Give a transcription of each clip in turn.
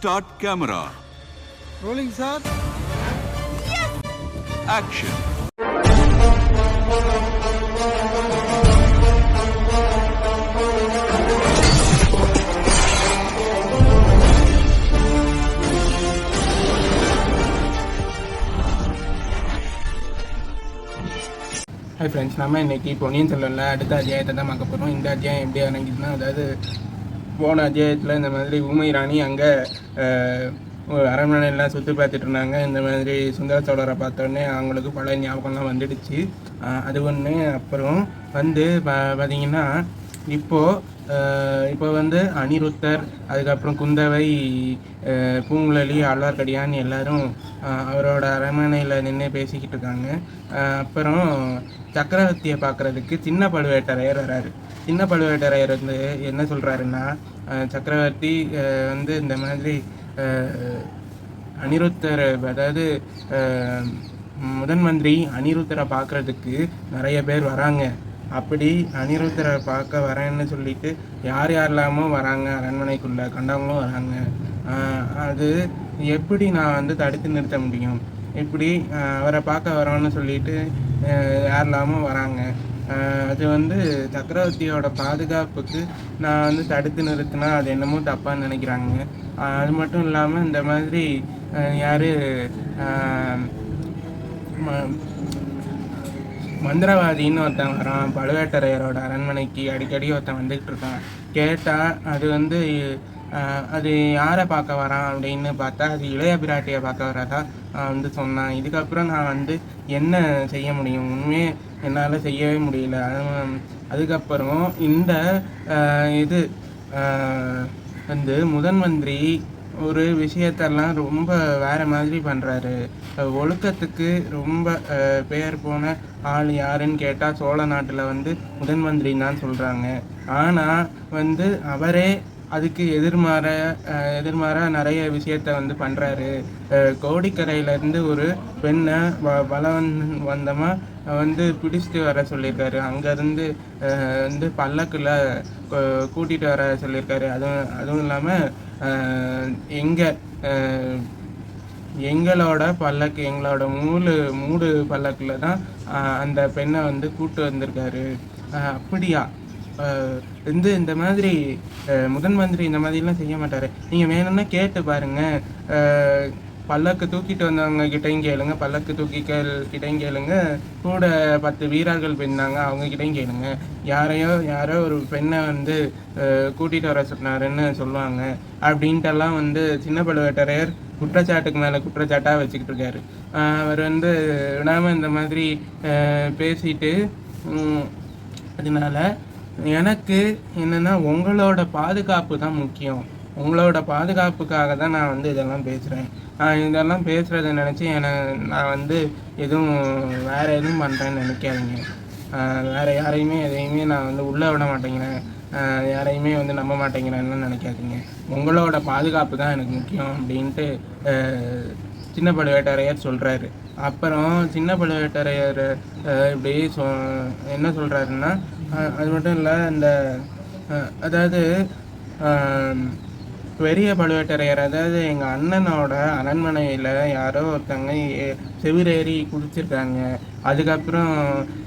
Start camera. Rolling sir Action. Hi friends நம்ம இன்னைக்கு பொன்னியின் செல்வனில் அடுத்த அத்தியாயத்தை தான் பார்க்க போகிறோம் இந்த அத்தியாயம் எப்படி இறங்கிதுன்னா அதாவது போன அத்தியாயத்தில் இந்த மாதிரி ஊமை ராணி அங்கே அரண்மனையெல்லாம் சுற்றி பார்த்துட்டு இருந்தாங்க. இந்த மாதிரி சுந்தர சோழரை பார்த்தோன்னே அவங்களுக்கு பல ஞாபகம்லாம் வந்துடுச்சு. அது ஒன்று அப்புறம் வந்து பா பார்த்தீங்கன்னா இப்போது இப்போ வந்து அனிருத்தர் அதுக்கப்புறம் குந்தவை பூங்குழலி ஆழ்வார்க்கடியான் எல்லாரும் அவரோட அரண்மனையில் நின்று பேசிக்கிட்டு இருக்காங்க. அப்புறம் சக்கரவர்த்தியை பார்க்குறதுக்கு சின்ன பழுவேட்டரையர் வராரு சின்ன பழுவேட்டரையர் வந்து என்ன சொல்கிறாருன்னா சக்கரவர்த்தி வந்து இந்த மாதிரி அனிருத்தர் அதாவது முதன் மந்திரி அனிருத்தரை பார்க்குறதுக்கு நிறைய பேர் வராங்க. அப்படி அனிருத்தரை பார்க்க வரேன்னு சொல்லிட்டு யார் யாரெல்லாமோ வராங்க அரண்மனைக்குள்ளே கண்டவங்களும் வராங்க. அது எப்படி நான் வந்து தடுத்து நிறுத்த முடியும்? இப்படி அவரை பார்க்க வரோன்னு சொல்லிட்டு யாரெல்லாமோ வராங்க. அது வந்து சக்கரவர்த்தியோட பாதுகாப்புக்கு நான் வந்து தடுத்து நிறுத்தினா அது என்னமோ தப்பான்னு நினைக்கிறாங்க. அது மட்டும் இல்லாமல் இந்த மாதிரி யார் ம- மந்திரவாதின்னு ஒருத்தன் வரான். பழுவேட்டரையரோட அரண்மனைக்கு அடிக்கடி ஒருத்தன் வந்துக்கிட்டு இருக்கான். கேட்டால் அது வந்து அது யாரை பார்க்க வரான் அப்படின்னு பார்த்தா அது இளைய பிராட்டியை பார்க்க வரதா? வந்து சொன்னான். இதுக்கப்புறம் நான் வந்து என்ன செய்ய முடியும்? உண்மையே என்னால் செய்யவே முடியல. அதுக்கப்புறம் இந்த இது வந்து முதன் மந்திரி ஒரு விஷயத்தெல்லாம் ரொம்ப வேற மாதிரி பண்ணுறாரு ஒழுக்கத்துக்கு ரொம்ப பேர் பெயர் போன ஆள் யாருன்னு கேட்டால் சோழ நாட்டில் வந்து முதன் மந்திரி தான் சொல்கிறாங்க ஆனால் வந்து அவரே அதுக்கு எதிர்மாற அஹ், நிறைய விஷயத்த வந்து பண்ணுறாரு கோடிக்கரையிலேருந்து ஒரு பெண்ணை வ- பலவன் வந்தமாக வந்து பிடிச்சிட்டு வர சொல்லியிருக்காரு. அங்கேருந்து வந்து பல்லக்கில் கூட்டிகிட்டு வர சொல்லியிருக்காரு. அதுவும் அதுவும் இல்லாமல் எங்கள் எங்களோட பல்லக்கு எங்களோட மூணு மூடு பல்லக்கில் தான் அந்த பெண்ணை வந்து கூட்டு வந்திருக்காரு. அப்படியா? வந்து இந்த மாதிரி முதன் மந்திரி இந்த மாதிரிலாம் செய்ய மாட்டார். நீங்கள் வேணும்னா கேட்டு பாருங்க. பல்லக்கு தூக்கிட்டு வந்தவங்க கிட்டையும் கேளுங்க பல்லக்கு தூக்கிகள் கிட்டையும் கேளுங்க கூட பத்து வீரர்கள் பெண்ணாங்க அவங்க கிட்டையும் கேளுங்க யாரையோ யாரோ ஒரு பெண்ணை வந்து கூட்டிகிட்டு வர சொன்னாருன்னு சொல்லுவாங்க. அப்படின்ட்டெல்லாம் வந்து சின்ன பழுவேட்டரையர் குற்றச்சாட்டுக்கு மேலே குற்றச்சாட்டாக வச்சுக்கிட்டு இருக்காரு. அவர் வந்து விடாமல் இந்த மாதிரி பேசிட்டு அதனால எனக்கு என்னென்னா உங்களோட பாதுகாப்பு தான் முக்கியம். உங்களோட பாதுகாப்புக்காக தான் நான் வந்து இதெல்லாம் பேசுகிறேன் நான் இதெல்லாம் பேசுகிறத நினச்சி என நான் வந்து எதுவும் வேறு எதுவும் பண்ணுறேன்னு நினைக்காதீங்க. வேறு யாரையுமே எதையுமே நான் வந்து உள்ளே விட மாட்டேங்கிறேன். யாரையுமே வந்து நம்ப மாட்டேங்கிறேன்னு நினைக்காதீங்க. உங்களோட பாதுகாப்பு தான் எனக்கு முக்கியம் அப்படின்ட்டு சின்ன பழுவேட்டரையர் சொல்கிறாரு அப்புறம் சின்ன பழுவேட்டரையர் இப்படி சொ என்ன சொல்கிறாருன்னா அது மட்டும் இல்லை இந்த அதாவது பெரிய பழுவேட்டரையர் அதாவது எங்கள் அண்ணனோட அரண்மனையில் யாரோ ஒருத்தங்க செவிரேறி குடிச்சிருக்காங்க அதுக்கப்புறம்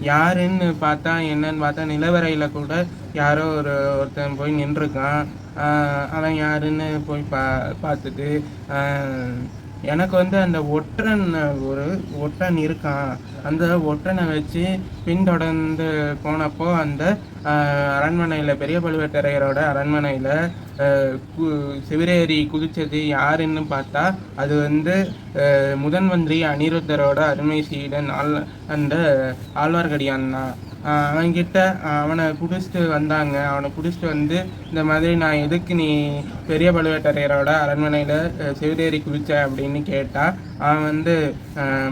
யாருன்னு பார்த்தா என்னன்னு பார்த்தா நிலவரையில் கூட யாரோ ஒரு ஒருத்தன் போய் நின்றுருக்கான். அவன் யாருன்னு போய் பா பார்த்துட்டு எனக்கு வந்து அந்த ஒற்றன் ஒரு ஒற்றன் இருக்கான் அந்த ஒற்றனை வச்சு பின்தொடர்ந்து போனப்போ அந்த அரண்மனையில் பெரிய பழுவேட்டரையரோட அரண்மனையில் கு சிவரேறி குதித்தது யாருன்னு பார்த்தா அது வந்து முதன்மந்திரி முதன் மந்திரி அனிருத்தரோட அருமை சீடன் ஆள் அந்த ஆழ்வார்க்கடியான் தான். அவன்கிட்ட அவனை பிடிச்சிட்டு வந்தாங்க. அவனை பிடிச்சிட்டு வந்து இந்த மாதிரி நான் எதுக்கு நீ பெரிய பழுவேட்டரையரோட அரண்மனையில் சிவதேரி குதிச்ச அப்படின்னு கேட்டால் அவன் வந்து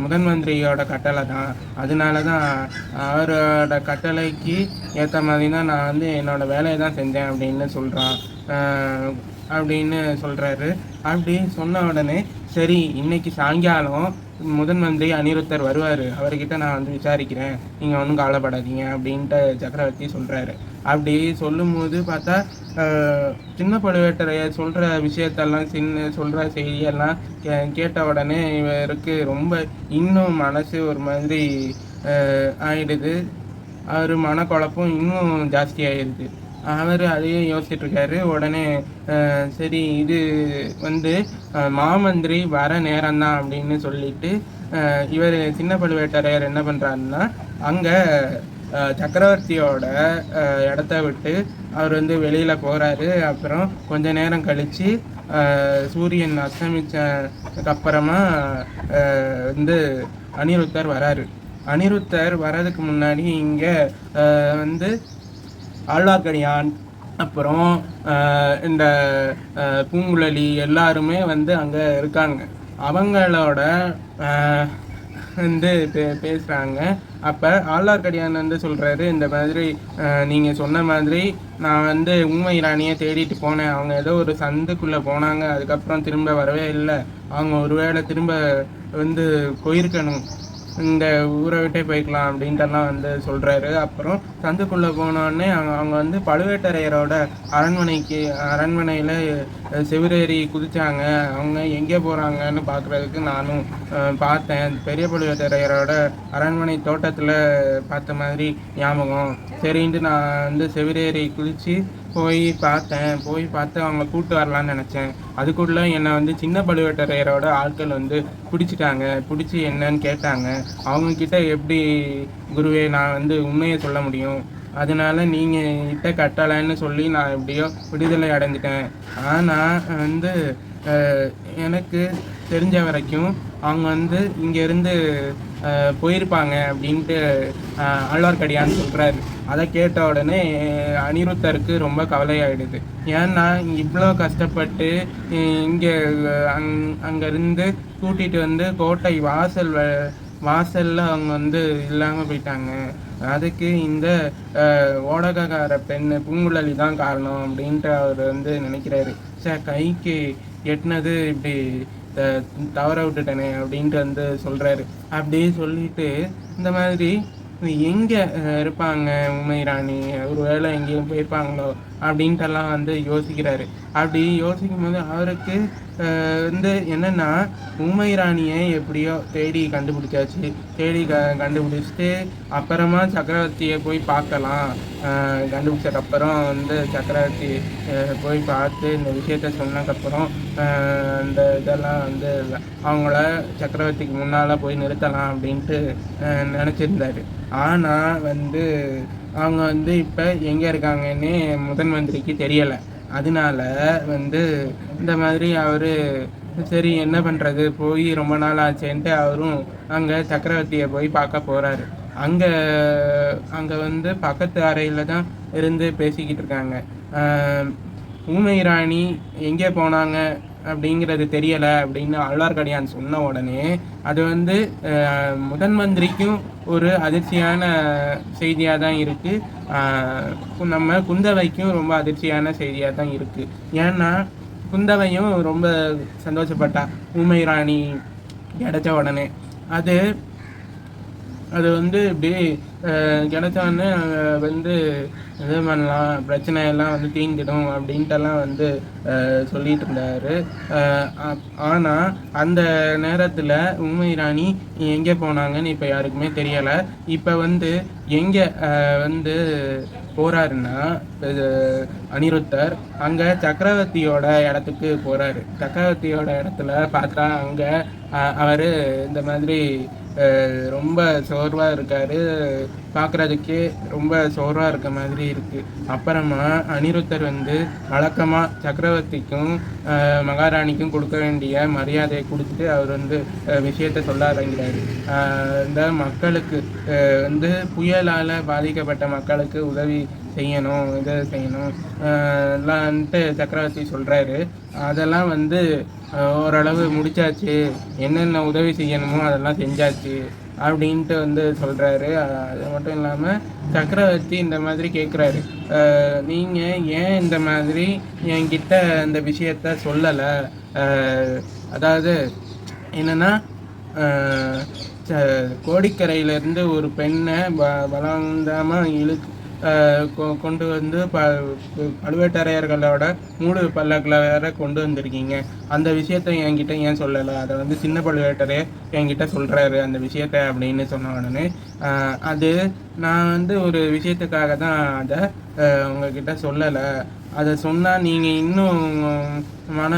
முதன் மந்திரியோட கட்டளை தான். அதனால தான் அவரோட கட்டளைக்கு ஏற்ற மாதிரி தான் நான் வந்து என்னோட வேலையை தான் செஞ்சேன் அப்படின்னு சொல்கிறான் அப்படின்னு சொல்கிறாரு அப்படி சொன்ன உடனே சரி இன்னைக்கு சாயங்காலம் முதன் மந்திரி அனிருத்தர் வருவார். அவர்கிட்ட நான் வந்து விசாரிக்கிறேன். நீங்கள் ஒன்றும் கவலைப்படாதீங்க அப்படின்ட்டு சக்கரவர்த்தி சொல்கிறாரு அப்படி சொல்லும்போது பார்த்தா சின்ன பழுவேட்டரையர் சொல்கிற விஷயத்தெல்லாம் சின்ன சொல்கிற செய்தியெல்லாம் கே கேட்ட உடனே இவருக்கு ரொம்ப இன்னும் மனசு ஒரு மாதிரி ஆயிடுது. அவர் மனக்குழப்பம் இன்னும் ஜாஸ்தி ஆயிடுது. அவர் அதையே யோசிச்சுட்ருக்காரு. உடனே சரி இது வந்து மாமந்திரி வர நேரம்தான் அப்படின்னு சொல்லிட்டு இவர் சின்ன பழுவேட்டரையர் என்ன பண்ணுறாருன்னா அங்கே சக்கரவர்த்தியோட இடத்த விட்டு அவர் வந்து வெளியில் போகிறாரு அப்புறம் கொஞ்ச நேரம் கழித்து சூரியன் அஸ்தமிச்சதுக்கு அப்புறமா வந்து அனிருத்தர் வராரு. அனிருத்தர் வர்றதுக்கு முன்னாடி இங்கே வந்து ஆழ்வார்க்கடியான் அப்புறம் இந்த பூங்குழலி எல்லாருமே வந்து அங்கே இருக்காங்க. அவங்களோட வந்து பே பேசுகிறாங்க அப்போ ஆழ்வார்க்கடியான் வந்து சொல்கிறாரு இந்த மாதிரி நீங்கள் சொன்ன மாதிரி நான் வந்து உண்மை ராணியை தேடிட்டு போனேன். அவங்க ஏதோ ஒரு சந்துக்குள்ளே போனாங்க அதுக்கப்புறம் திரும்ப வரவே இல்லை. அவங்க ஒருவேளை திரும்ப வந்து போயிருக்கணும். இந்த ஊரை விட்டே போய்க்கலாம் அப்படின்ட்டுலாம் வந்து சொல்கிறாரு அப்புறம் சந்துக்குள்ளே போனோடனே அவங்க அவங்க வந்து பழுவேட்டரையரோட அரண்மனைக்கு அரண்மனையில் செவிரேறி குதித்தாங்க அவங்க எங்கே போகிறாங்கன்னு பார்க்குறதுக்கு நானும் பார்த்தேன். பெரிய பழுவேட்டரையரோட அரண்மனை தோட்டத்தில் பார்த்த மாதிரி ஞாபகம். சரின்ட்டு நான் வந்து செவிரேறி குதித்து போய் பார்த்தேன். போய் பார்த்து அவங்கள கூப்பிட்டு வரலான்னு நினச்சேன். அதுக்குள்ளே என்னை வந்து சின்ன பழுவேட்டரையரோட ஆட்கள் வந்து பிடிச்சிட்டாங்க. பிடிச்சி என்னன்னு கேட்டாங்க. அவங்கக்கிட்ட எப்படி குருவே நான் வந்து உண்மையை சொல்ல முடியும். அதனால நீங்கள் கிட்ட கட்டலைன்னு சொல்லி நான் எப்படியோ விடுதலை அடைஞ்சிட்டேன். ஆனால் வந்து எனக்கு தெரிஞ்ச வரைக்கும் அவங்க வந்து இங்கேருந்து போயிருப்பாங்க அப்படின்ட்டு ஆழ்வார்க்கடியான்னு சொல்கிறாரு அதை கேட்ட உடனே அனிருத்தருக்கு ரொம்ப கவலையாயிடுது. ஏன்னா இவ்வளோ கஷ்டப்பட்டு இங்கே அங் அங்கேருந்து கூட்டிகிட்டு வந்து கோட்டை வாசல் வ- வாசலில் அவங்க வந்து இல்லாமல் போயிட்டாங்க. அதுக்கு இந்த ஓடகக்கார பெண் பூங்குழலி தான் காரணம் அப்படின்ட்டு அவர் வந்து நினைக்கிறாரு. சார் கைக்கு எட்டினது இப்படி தவற விட்டுட்டேனே அப்படின்ட்டு வந்து சொல்கிறாரு அப்படியே சொல்லிட்டு இந்த மாதிரி எங்கே இருப்பாங்க உண்மை ராணி? ஒரு வேளை எங்கேயும் போயிருப்பாங்களோ? அப்படின்ட்டெல்லாம் வந்து யோசிக்கிறாரு. அப்படி யோசிக்கும் போது அவருக்கு வந்து என்னென்னா உண்மை ராணியை எப்படியோ தேடி கண்டுபிடிச்சாச்சு. தேடி க கண்டுபிடிச்சிட்டு அப்புறமா சக்கரவர்த்தியை போய் பார்க்கலாம். கண்டுபிடிச்சதுக்கப்புறம் வந்து சக்கரவர்த்தி போய் பார்த்து இந்த விஷயத்த சொன்னதுக்கப்புறம் அஹ், அந்த இதெல்லாம் வந்து அவங்கள சக்கரவர்த்திக்கு முன்னால் போய் நிறுத்தலாம் அப்படின்ட்டு நினச்சிருந்தார் நினச்சிருந்தாரு. ஆனால் வந்து அவங்க வந்து இப்போ எங்கே இருக்காங்கன்னு முதன் மந்திரிக்கு தெரியலை. அதனால வந்து இந்த மாதிரி அவர் சரி என்ன பண்ணுறது போய் ரொம்ப நாள் ஆச்சேன்ட்டு அவரும் அங்கே சக்கரவர்த்தியை போய் பார்க்க போகிறாரு அங்கே அங்கே வந்து பக்கத்து அறையில் தான் இருந்து பேசிக்கிட்டு இருக்காங்க. ஊமை ராணி எங்கே போனாங்க? அப்படிங்கிறது தெரியலை அப்படின்னு ஆழ்வார்க்கடியான் சொன்ன உடனே அது வந்து முதன் மந்திரிக்கும் ஒரு அதிர்ச்சியான செய்தியாக தான் இருக்குது நம்ம குந்தவைக்கும் ரொம்ப அதிர்ச்சியான செய்தியாக தான் இருக்குது ஏன்னா குந்தவையும் ரொம்ப சந்தோஷப்பட்டா. ஊமை ராணி கிடைச்ச உடனே. அது அது வந்து இப்படி கிடச்சோன்னே கிடைச்ச வந்து இது பண்ணலாம் பிரச்சனை எல்லாம் வந்து தீங்கிடும் அப்படின்ட்டுலாம் வந்து சொல்லிட்டு இருந்தாரு. ஆனால் அந்த நேரத்தில் உண்மை ராணி எங்கே போனாங்கன்னு இப்போ யாருக்குமே தெரியலை. இப்போ வந்து எங்கே வந்து போகிறாருன்னா இது அனிருத்தர். அங்கே சக்கரவர்த்தியோட இடத்துக்கு போகிறாரு சக்கரவர்த்தியோட இடத்துல பார்த்தா அங்கே அவர் இந்த மாதிரி ரொம்ப சோர்வாக இருக்காரு. பார்க்குறதுக்கே ரொம்ப சோர்வாக இருக்க மாதிரி இருக்குது அப்புறமா அனிருத்தர் வந்து வழக்கமாக சக்கரவர்த்திக்கும் மகாராணிக்கும் கொடுக்க வேண்டிய மரியாதையை கொடுத்துட்டு அவர் வந்து விஷயத்த சொல்ல ஆரம்பிக்கிறார். இந்த மக்களுக்கு வந்து புயலால் பாதிக்கப்பட்ட மக்களுக்கு உதவி செய்யணும் இதை செய்யணும். எல்லாம் வந்துட்டு சக்கரவர்த்தி சொல்கிறாரு அதெல்லாம் வந்து ஓரளவு முடிச்சாச்சு. என்னென்ன உதவி செய்யணுமோ அதெல்லாம் செஞ்சாச்சு அப்படின்ட்டு வந்து சொல்கிறாரு அது மட்டும் இல்லாமல் சக்கரவர்த்தி இந்த மாதிரி கேட்குறாரு நீங்கள் ஏன் இந்த மாதிரி என்கிட்ட இந்த விஷயத்த சொல்லலை? அதாவது என்னென்னா கோடிக்கரையிலேருந்து ஒரு பெண்ணை ப பலவந்தமாக இழு கொண்டு வந்து ப பழுவேட்டரையர்களோட மூடு பல்லக்கில் வேற கொண்டு வந்திருக்கீங்க. அந்த விஷயத்த என்கிட்ட ஏன் சொல்லலை? அதை வந்து சின்ன பழுவேட்டரையர் என்கிட்ட சொல்கிறாரு அந்த விஷயத்த அப்படின்னு சொன்ன உடனே அது நான் வந்து ஒரு விஷயத்துக்காக தான் அதை உங்ககிட்ட சொல்லலை. அதை சொன்னால் நீங்கள் இன்னும் மன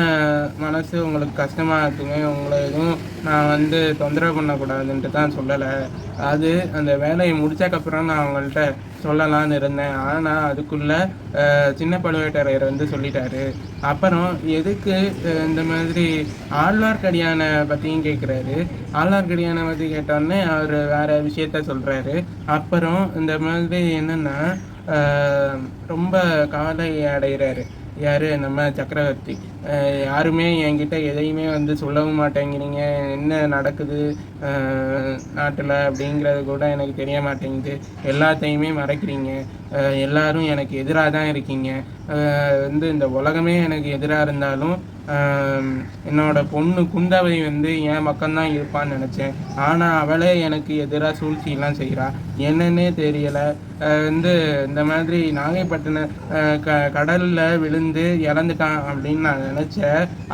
மனசு உங்களுக்கு கஷ்டமாக இருக்குமே உங்களை எதுவும் நான் வந்து தொந்தரவு பண்ணக்கூடாதுன்ட்டு தான் சொல்லலை. அது அந்த வேலையை முடித்தக்கப்புறம் நான் அவங்கள்ட்ட சொல்லலான்னு இருந்தேன். ஆனால் அதுக்குள்ளே சின்ன பழுவேட்டரையர் வந்து சொல்லிட்டாரு. அப்புறம் எதுக்கு இந்த மாதிரி ஆழ்வார்க்கடியானை பற்றியும் கேட்குறாரு ஆழ்வார்க்கடியானை பற்றி கேட்டோடனே அவர் வேறு விஷயத்த சொல்கிறாரு அப்புறம் இந்த மாதிரி என்னென்னா ரொம்ப கவலை அடைகிறாரு. யாரு? நம்ம சக்கரவர்த்தி. யாருமே என்கிட்ட எதையுமே வந்து சொல்லவும் மாட்டேங்கிறீங்க. என்ன நடக்குது? நாட்டில் அப்படிங்கிறது கூட எனக்கு தெரிய மாட்டேங்குது. எல்லாத்தையுமே மறைக்கிறீங்க. எல்லாரும் எனக்கு எதிராக தான் இருக்கீங்க வந்து இந்த உலகமே எனக்கு எதிராக இருந்தாலும் என்னோட பொண்ணு குந்தவை வந்து என் பக்கம்தான் இருப்பான்னு நினச்சேன். ஆனால் அவளே எனக்கு எதிராக சூழ்ச்சியெல்லாம் செய்கிறா என்னன்னே தெரியலை. வந்து இந்த மாதிரி நாகைப்பட்டினம் க கடலில் விழுந்து இறந்துட்டான் அப்படின்னு நான் நினச்ச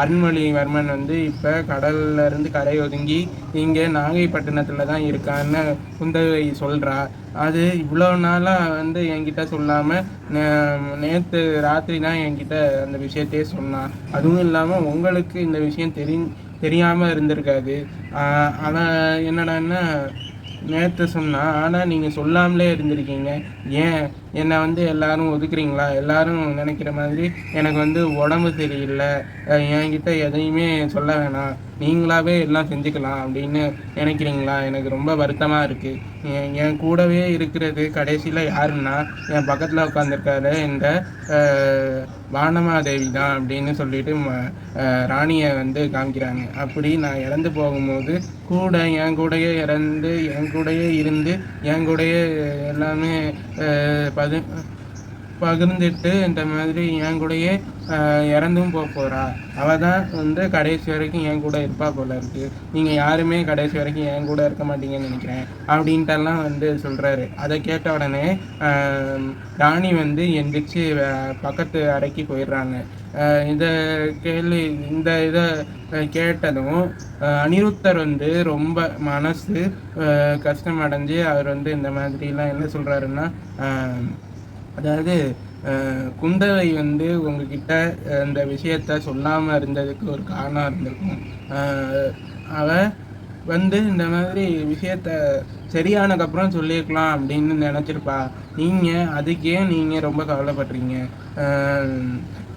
அருண்மொழிவர்மன் வந்து இப்போ கடல்ல இருந்து கரை ஒதுங்கி இங்கே நாகைப்பட்டினத்தில் தான் இருக்கான்னு குந்தவை சொல்கிறா அது இவ்வளோ நாளாக வந்து என்கிட்ட சொல்லாமல் நேற்று ராத்திரி தான் என்கிட்ட அந்த விஷயத்தையே சொன்னான் அதுவும் இல்லாமல் உங்களுக்கு இந்த விஷயம் தெரி தெரியாமல் இருந்திருக்காது. ஆனால் என்னடான்னா நேற்று சொன்னான் ஆனால் நீங்கள் சொல்லாமலே இருந்திருக்கீங்க. ஏன்? என்னை வந்து எல்லாரும் ஒதுக்குறீங்களா? எல்லாரும் நினைக்கிற மாதிரி எனக்கு வந்து உடம்பு சரியில்லை. என்கிட்ட எதையுமே சொல்ல வேணாம். நீங்களாவே எல்லாம் செஞ்சுக்கலாம் அப்படின்னு நினைக்கிறீங்களா? எனக்கு ரொம்ப வருத்தமாக இருக்குது என் கூடவே இருக்கிறது கடைசியில் யாருன்னா என் பக்கத்தில் உட்காந்துருக்காரு இந்த வானமாதேவி தான் அப்படின்னு சொல்லிட்டு ம- ராணியை வந்து காமிக்கிறாங்க. அப்படி நான் இறந்து போகும்போது கூட என் கூடயே இறந்து என் கூடயே இருந்து என் கூடயே எல்லாமே பதி பகிர்ந்துட்டு இந்த மாதிரி என் கூடயே இறந்தும் போக போகிறா அவள் தான் வந்து கடைசி வரைக்கும் என் கூட இருப்பா போல இருக்கு. நீங்கள் யாருமே கடைசி வரைக்கும் என் கூட இருக்க மாட்டீங்கன்னு நினைக்கிறேன். அப்படின்ட்டெல்லாம் வந்து சொல்கிறாரு அதை கேட்ட உடனே ராணி வந்து எந்திரிச்சு பக்கத்து அறைக்கு போயிடுறாங்க. இதை கேள்வி இந்த இதை கேட்டதும் அனிருத்தர் வந்து ரொம்ப மனசு கஷ்டம் அடைஞ்சு அவர் வந்து இந்த மாதிரிலாம் என்ன சொல்கிறாருன்னா அதாவது குந்தவை வந்து உங்ககிட்ட இந்த விஷயத்த சொல்லாமல் இருந்ததுக்கு ஒரு காரணம் இருந்திருக்கும். அவ வந்து இந்த மாதிரி விஷயத்த சரியானதுக்கப்புறம் சொல்லியிருக்கலாம் அப்படின்னு நினச்சிருப்பா. நீங்கள் அதுக்கே நீங்கள் ரொம்ப கவலைப்படுறீங்க.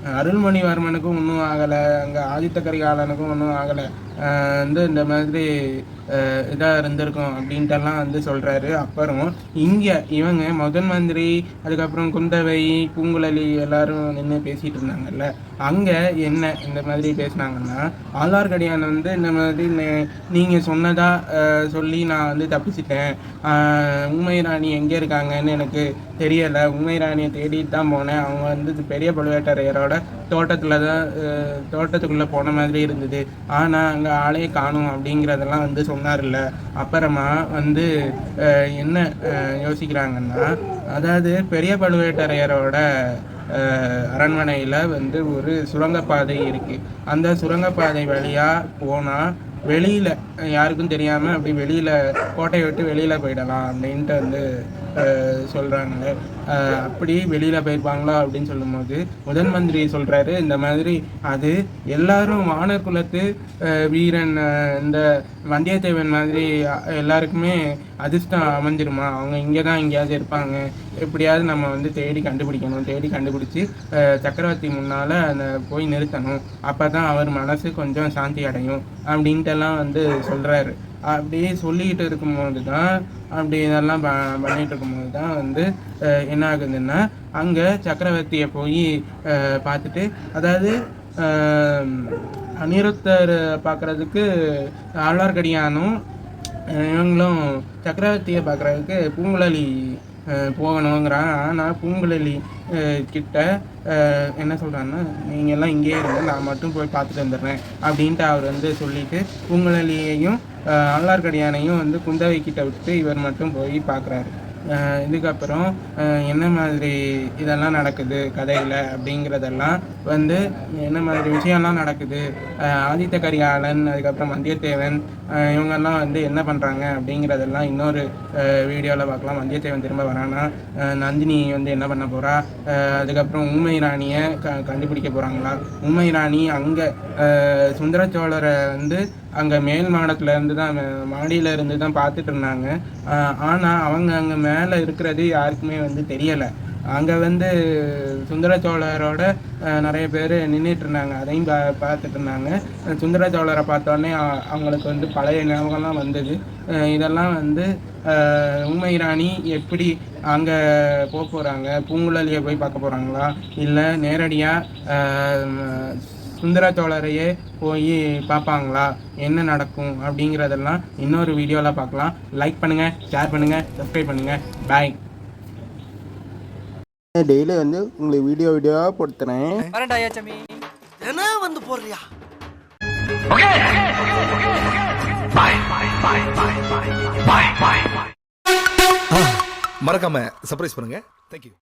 அருள்மொழிவர்மனுக்கும் ஒன்றும் ஆகலை அங்கே ஆதித்த கரிகாலனுக்கும் ஒன்றும் ஆகலை. வந்து இந்த மாதிரி இதாக இருந்திருக்கும் அப்படின்ட்டெல்லாம் வந்து சொல்கிறாரு அப்புறம் இங்கே இவங்க முதன் மந்திரி அதுக்கப்புறம் குந்தவை பூங்குழலி எல்லாரும் நின்று பேசிகிட்டு இருந்தாங்கல்ல. அங்கே என்ன இந்த மாதிரி பேசுனாங்கன்னா ஆழ்வார்க்கடியான் வந்து இந்த மாதிரி நீங்கள் சொன்னதாக சொல்லி நான் வந்து தப்பிச்சிட்டேன். உண்மை ராணி எங்கே இருக்காங்கன்னு எனக்கு தெரியலை. உண்மை ராணியை தேடிட்டு தான் போனேன். அவங்க வந்து பெரிய பழுவேட்டரையரோட தோட்டத்தில் தான் தோட்டத்துக்குள்ளே போன மாதிரி இருந்தது. ஆனால் அங்கே ஆளே காணும் அப்படிங்கிறதெல்லாம் வந்து சொன்ன சொன்னார்ல அப்புறமா வந்து என்ன யோசிக்கிறாங்கன்னா அதாவது பெரிய பழுவேட்டரையரோட அரண்மனையில் வந்து ஒரு சுரங்கப்பாதை இருக்குது அந்த சுரங்கப்பாதை வழியாக போனால் வெளியில் யாருக்கும் தெரியாமல் அப்படி வெளியில் கோட்டையை விட்டு வெளியில் போயிடலாம் அப்படின்ட்டு வந்து சொல்கிறாங்க அப்படி வெளியில் போயிருப்பாங்களா அப்படின்னு சொல்லும்போது முதன் மந்திரி சொல்கிறாரு இந்த மாதிரி அது எல்லாரும் வானர் குலத்து வீரன் இந்த வந்தியத்தேவன் மாதிரி எல்லாருக்குமே அதிர்ஷ்டம் அமைஞ்சிருமா? அவங்க இங்கே தான் எங்கேயாவது இருப்பாங்க. எப்படியாவது நம்ம வந்து தேடி கண்டுபிடிக்கணும். தேடி கண்டுபிடிச்சி சக்கரவர்த்தி முன்னால் அந்த போய் நிறுத்தணும். அப்போ தான் அவர் மனசு கொஞ்சம் சாந்தி அடையும் அப்படின்ட்டுலாம் வந்து சொல்கிறாரு அப்படியே சொல்லிக்கிட்டு இருக்கும்போது தான் அப்படி இதெல்லாம் ப- பண்ணிகிட்டு இருக்கும்போது தான் வந்து என்ன ஆகுதுன்னா அங்கே சக்கரவர்த்தியை போய் பார்த்துட்டு அதாவது அனிருத்தர் பார்க்குறதுக்கு ஆழ்வார்க்கடியானும் இவங்களும் சக்கரவர்த்தியை பார்க்குறதுக்கு பூங்குழலி போகணுங்கிறான் ஆனால் பூங்குழலி கிட்ட என்ன சொல்கிறான்னா நீங்கள் எல்லாம் இங்கேயே இருங்க. நான் மட்டும் போய் பார்த்துட்டு வந்துடுறேன். அப்படின்ட்டு அவர் வந்து சொல்லிட்டு பூங்குழலியையும் அஹ், ஆழ்வார்க்கடியானையும் வந்து குந்தவை கிட்ட விட்டு இவர் மட்டும் போய் பார்க்குறாரு. இதுக்கப்புறம் என்ன மாதிரி இதெல்லாம் நடக்குது கதையில் அப்படிங்கிறதெல்லாம் வந்து என்ன மாதிரி விஷயம்லாம் நடக்குது ஆதித்த கரிகாலன் அதுக்கப்புறம் வந்தியத்தேவன் இவங்கெல்லாம் வந்து என்ன பண்ணுறாங்க அப்படிங்கிறதெல்லாம் இன்னொரு வீடியோவில் பார்க்கலாம். வந்தியத்தேவன் திரும்ப வரானா? நந்தினி வந்து என்ன பண்ண போகிறா அதுக்கப்புறம் ஊமை ராணியை க கண்டுபிடிக்க போகிறாங்களா ஊமை ராணி அங்கே சுந்தர சோழரை வந்து அங்கே மேல் மாடத்துலேருந்து தான் மாடியிலேருந்து மாடியில இருந்து தான் பார்த்துட்டு இருந்தாங்க. ஆனால் அவங்க அங்கே மேலே இருக்கிறது யாருக்குமே வந்து தெரியலை. அங்கே வந்து சுந்தர சோழரோட நிறைய பேர் நின்றுட்டு இருந்தாங்க. அதையும் பா பார்த்துட்டு இருந்தாங்க. சுந்தர சோழரை பார்த்தோன்னே அவங்களுக்கு வந்து பழைய ஞாபகம்லாம் வந்தது. இதெல்லாம் வந்து உண்மை ராணி எப்படி அங்கே போக போகிறாங்க பூங்குழலியை போய் பார்க்க போகிறாங்களா இல்லை நேரடியாக சுந்தர சோழரையே போய் பார்ப்பாங்களா என்ன நடக்கும்? அப்படிங்கிறதெல்லாம் இன்னொரு வீடியோவில் பார்க்கலாம் லைக் பண்ணுங்கள் ஷேர் பண்ணுங்கள் சப்ஸ்கிரைப் பண்ணுங்கள் பாய் டெய்லி வந்து உங்களுக்கு வீடியோ வீடியோவாக போட்டுறேன் வரேன்டா ஏச்சமி என்ன வந்து போடுறியா? மறக்காம சர்ப்ரைஸ் பண்ணுங்க. தேங்க்யூ